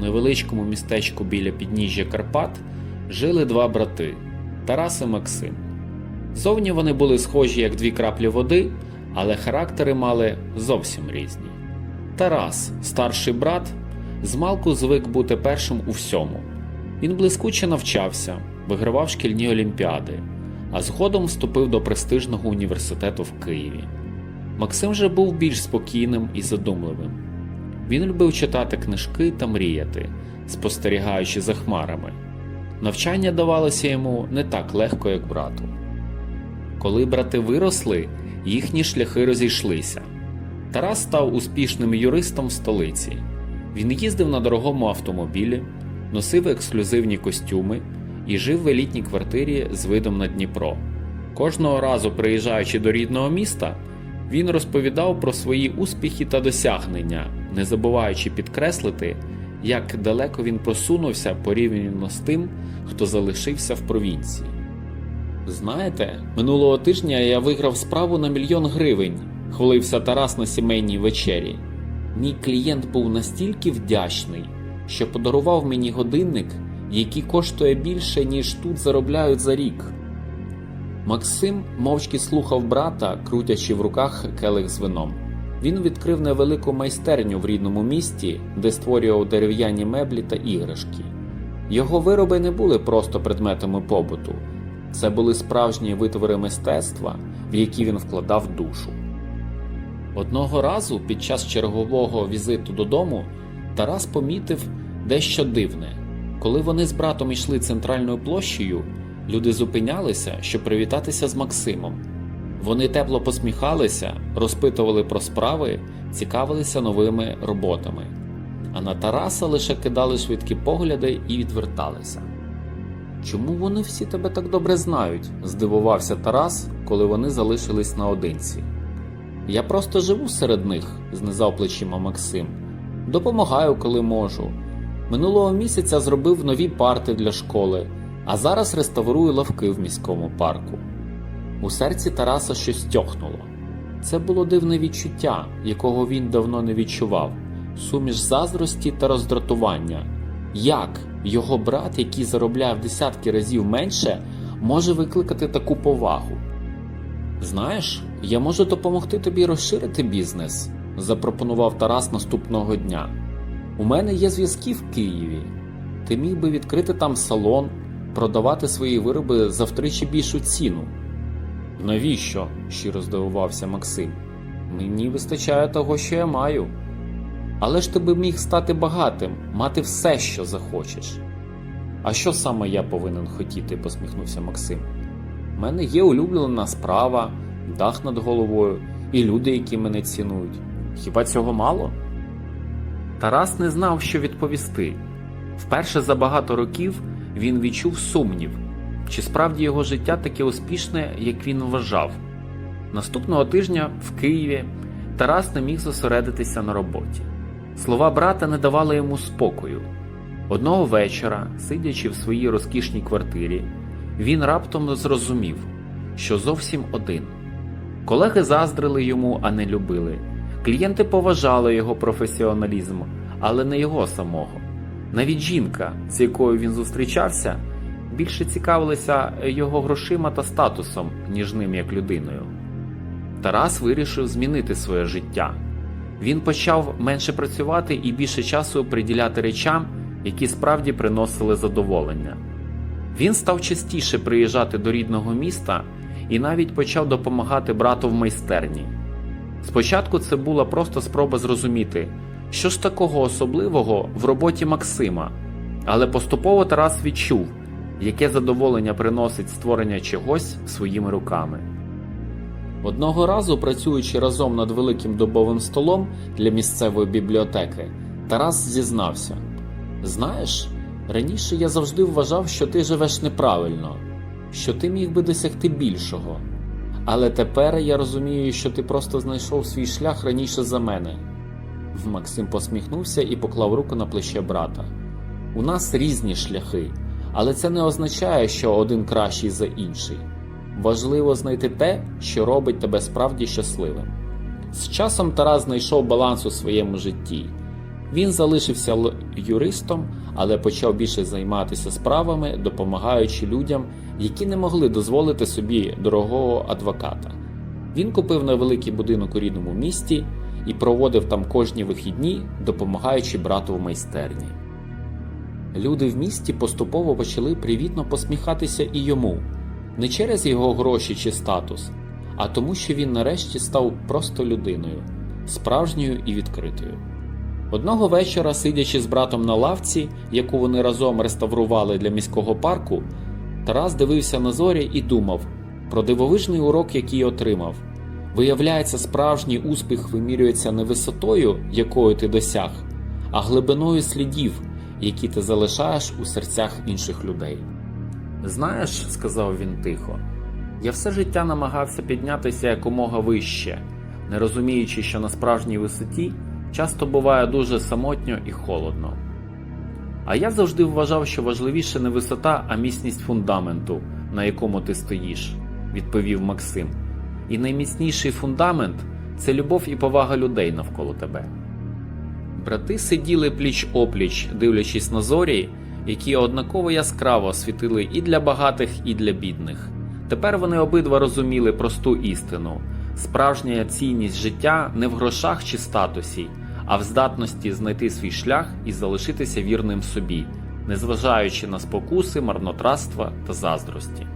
невеличкому містечку біля підніжжя Карпат жили два брати Тарас і Максим. Зовні вони були схожі як дві краплі води, але характери мали зовсім різні. Тарас, старший брат, змалку звик бути першим у всьому. Він блискуче навчався, вигравав шкільні олімпіади, а згодом вступив до престижного університету в Києві. Максим же був більш спокійним і задумливим. Він любив читати книжки та мріяти, спостерігаючи за хмарами. Навчання давалося йому не так легко, як брату. Коли брати виросли, їхні шляхи розійшлися. Тарас став успішним юристом в столиці. Він їздив на дорогому автомобілі, носив ексклюзивні костюми і жив в елітній квартирі з видом на Дніпро. Кожного разу, приїжджаючи до рідного міста, він розповідав про свої успіхи та досягнення, не забуваючи підкреслити, як далеко він просунувся порівняно з тим, хто залишився в провінції. Знаєте, минулого тижня я виграв справу на мільйон гривень, хвалився Тарас на сімейній вечері. Мій клієнт був настільки вдячний, що подарував мені годинник, який коштує більше, ніж тут заробляють за рік. Максим мовчки слухав брата, крутячи в руках келих з вином. Він відкрив невелику майстерню в рідному місті, де створював дерев'яні меблі та іграшки. Його вироби не були просто предметами побуту, це були справжні витвори мистецтва, в які він вкладав душу. Одного разу під час чергового візиту додому Тарас помітив дещо дивне. Коли вони з братом йшли центральною площею, люди зупинялися, щоб привітатися з Максимом. Вони тепло посміхалися, розпитували про справи, цікавилися новими роботами. А на Тараса лише кидали швидкі погляди і відверталися. Чому вони всі тебе так добре знають? здивувався Тарас, коли вони залишились наодинці. Я просто живу серед них, знизав плечима Максим. Допомагаю, коли можу. Минулого місяця зробив нові парти для школи, а зараз реставрую лавки в міському парку. У серці Тараса щось тьохнуло. Це було дивне відчуття, якого він давно не відчував суміш заздрості та роздратування. Як його брат, який заробляє в десятки разів менше, може викликати таку повагу? Знаєш, я можу допомогти тобі розширити бізнес, запропонував Тарас наступного дня. У мене є зв'язки в Києві. Ти міг би відкрити там салон, продавати свої вироби за втричі більшу ціну. Навіщо? щиро здивувався Максим. Мені вистачає того, що я маю. Але ж ти би міг стати багатим, мати все, що захочеш. А що саме я повинен хотіти? посміхнувся Максим. У мене є улюблена справа, дах над головою і люди, які мене цінують. Хіба цього мало? Тарас не знав, що відповісти. Вперше за багато років він відчув сумнів, чи справді його життя таке успішне, як він вважав. Наступного тижня в Києві Тарас не міг зосередитися на роботі. Слова брата не давали йому спокою. Одного вечора, сидячи в своїй розкішній квартирі, він раптом зрозумів, що зовсім один. Колеги заздрили йому, а не любили. Клієнти поважали його професіоналізм, але не його самого. Навіть жінка, з якою він зустрічався, більше цікавилася його грошима та статусом, ніж ним як людиною. Тарас вирішив змінити своє життя. Він почав менше працювати і більше часу приділяти речам, які справді приносили задоволення. Він став частіше приїжджати до рідного міста і навіть почав допомагати брату в майстерні. Спочатку це була просто спроба зрозуміти, що ж такого особливого в роботі Максима, але поступово Тарас відчув, яке задоволення приносить створення чогось своїми руками. Одного разу, працюючи разом над великим дубовим столом для місцевої бібліотеки, Тарас зізнався: Знаєш, раніше я завжди вважав, що ти живеш неправильно, що ти міг би досягти більшого. Але тепер я розумію, що ти просто знайшов свій шлях раніше за мене. Максим посміхнувся і поклав руку на плече брата. У нас різні шляхи, але це не означає, що один кращий за інший. Важливо знайти те, що робить тебе справді щасливим. З часом Тарас знайшов баланс у своєму житті. Він залишився юристом, але почав більше займатися справами, допомагаючи людям, які не могли дозволити собі дорогого адвоката. Він купив невеликий будинок у рідному місті і проводив там кожні вихідні, допомагаючи брату в майстерні. Люди в місті поступово почали привітно посміхатися і йому, не через його гроші чи статус, а тому, що він нарешті став просто людиною, справжньою і відкритою. Одного вечора, сидячи з братом на лавці, яку вони разом реставрували для міського парку, Тарас дивився на зорі і думав про дивовижний урок, який отримав. Виявляється, справжній успіх вимірюється не висотою, якою ти досяг, а глибиною слідів, які ти залишаєш у серцях інших людей. Знаєш, сказав він тихо, я все життя намагався піднятися якомога вище, не розуміючи, що на справжній висоті часто буває дуже самотньо і холодно. А я завжди вважав, що важливіше не висота, а міцність фундаменту, на якому ти стоїш, відповів Максим. І найміцніший фундамент це любов і повага людей навколо тебе. Брати сиділи пліч опліч, дивлячись на зорі, які однаково яскраво світили і для багатих, і для бідних. Тепер вони обидва розуміли просту істину: справжня цінність життя не в грошах чи статусі, а в здатності знайти свій шлях і залишитися вірним собі, незважаючи на спокуси, марнотратства та заздрості.